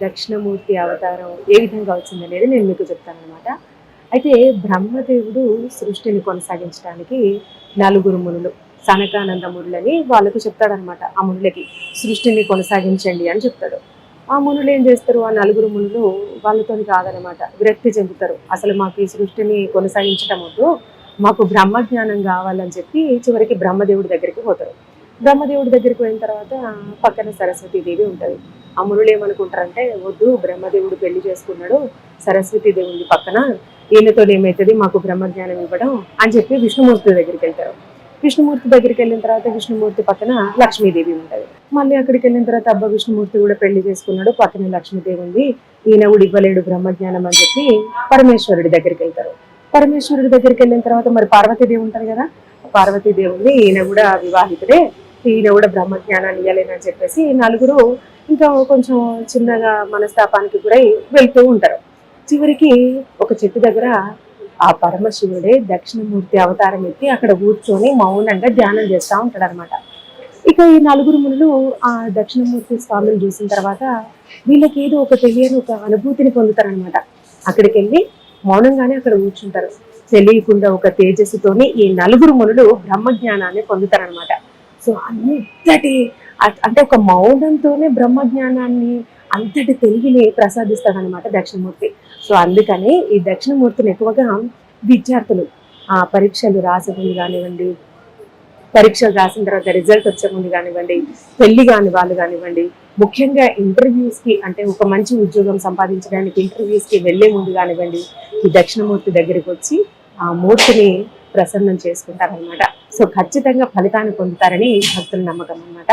దక్షిణమూర్తి అవతారం ఏ విధంగా వచ్చింది అనేది నేను మీకు చెప్తాను అనమాట అయితే బ్రహ్మదేవుడు సృష్టిని కొనసాగించడానికి నలుగురు మునులు సనకానంద మునులని వాళ్ళకు చెప్తాడనమాట ఆ మునులకి సృష్టిని కొనసాగించండి అని చెప్తాడు. ఆ మునులు ఏం చేస్తారు? ఆ నలుగురు మునులు వాళ్ళతో కాదనమాట విరక్తి చెందుతారు. అసలు మాకు ఈ సృష్టిని కొనసాగించడం వద్దు. మాకు బ్రహ్మజ్ఞానం కావాలని చెప్పి చివరికి బ్రహ్మదేవుడి దగ్గరికి పోతారు. బ్రహ్మదేవుడి దగ్గరికి పోయిన తర్వాత పక్కన సరస్వతీదేవి ఉంటుంది. ఆ మునులు ఏమనుకుంటారంటే వద్దు బ్రహ్మదేవుడు పెళ్ళి చేసుకున్నాడు సరస్వతి దేవుడి పక్కన ఈయనతో ఏమవుతుంది మాకు బ్రహ్మజ్ఞానం ఇవ్వడం అని చెప్పి విష్ణుమూర్తి దగ్గరికి వెళ్తారు. విష్ణుమూర్తి దగ్గరికి వెళ్ళిన తర్వాత విష్ణుమూర్తి పక్కన లక్ష్మీదేవి ఉంటుంది. మళ్ళీ అక్కడికి వెళ్ళిన తర్వాత అబ్బా విష్ణుమూర్తి కూడా పెళ్ళి చేసుకున్నాడు పక్కన లక్ష్మీదేవి ఉంది ఈయన కూడా ఇవ్వలేడు బ్రహ్మజ్ఞానం అని చెప్పి పరమేశ్వరుడి దగ్గరికి వెళ్తారు. పరమేశ్వరుడి దగ్గరికి వెళ్ళిన తర్వాత మరి పార్వతీదేవి ఉంటారు కదా పార్వతీదేవుని ఈయన కూడా వివాహితుడే ఈయన కూడా బ్రహ్మజ్ఞానాన్ని ఇవ్వలేనని చెప్పేసి నలుగురు ఇంకా కొంచెం చిన్నగా మనస్తాపానికి గురై వెళ్తూ ఉంటారు. చివరికి ఒక చెట్టు దగ్గర ఆ పరమశివుడే దక్షిణమూర్తి అవతారం ఎత్తి అక్కడ కూర్చొని మౌనంగా ధ్యానం చేస్తూ ఉంటాడు అనమాట ఇక ఈ నలుగురు మునులు ఆ దక్షిణమూర్తి స్వామిని చూసిన తర్వాత వీళ్ళకి ఏదో ఒక తెలియని ఒక అనుభూతిని పొందుతారనమాట అక్కడికి వెళ్ళి మౌనంగానే అక్కడ కూర్చుంటారు. తెలియకుండా ఒక తేజస్సుతోని ఈ నలుగురు మునులు బ్రహ్మజ్ఞానాన్ని పొందుతారనమాట సో అంతటి అంటే ఒక మౌనంతోనే బ్రహ్మజ్ఞానాన్ని అంతటి తెలివిని ప్రసాదిస్తాడనమాట దక్షిణమూర్తి. సో అందుకని ఈ దక్షిణమూర్తిని ఎక్కువగా విద్యార్థులు ఆ పరీక్షలు రాసే ముందు కానివ్వండి పరీక్షలు రాసిన తర్వాత రిజల్ట్ వచ్చే ముందు కానివ్వండి పెళ్ళి కాని వాళ్ళు కానివ్వండి ముఖ్యంగా ఇంటర్వ్యూస్కి అంటే ఒక మంచి ఉద్యోగం సంపాదించడానికి ఇంటర్వ్యూస్కి వెళ్ళే ముందు కానివ్వండి ఈ దక్షిణమూర్తి దగ్గరికి వచ్చి ఆ మూర్తిని ప్రసన్నం చేసుకుంటారనమాట సో ఖచ్చితంగా ఫలితాన్ని పొందుతారని భక్తుల నమ్మకం అనమాట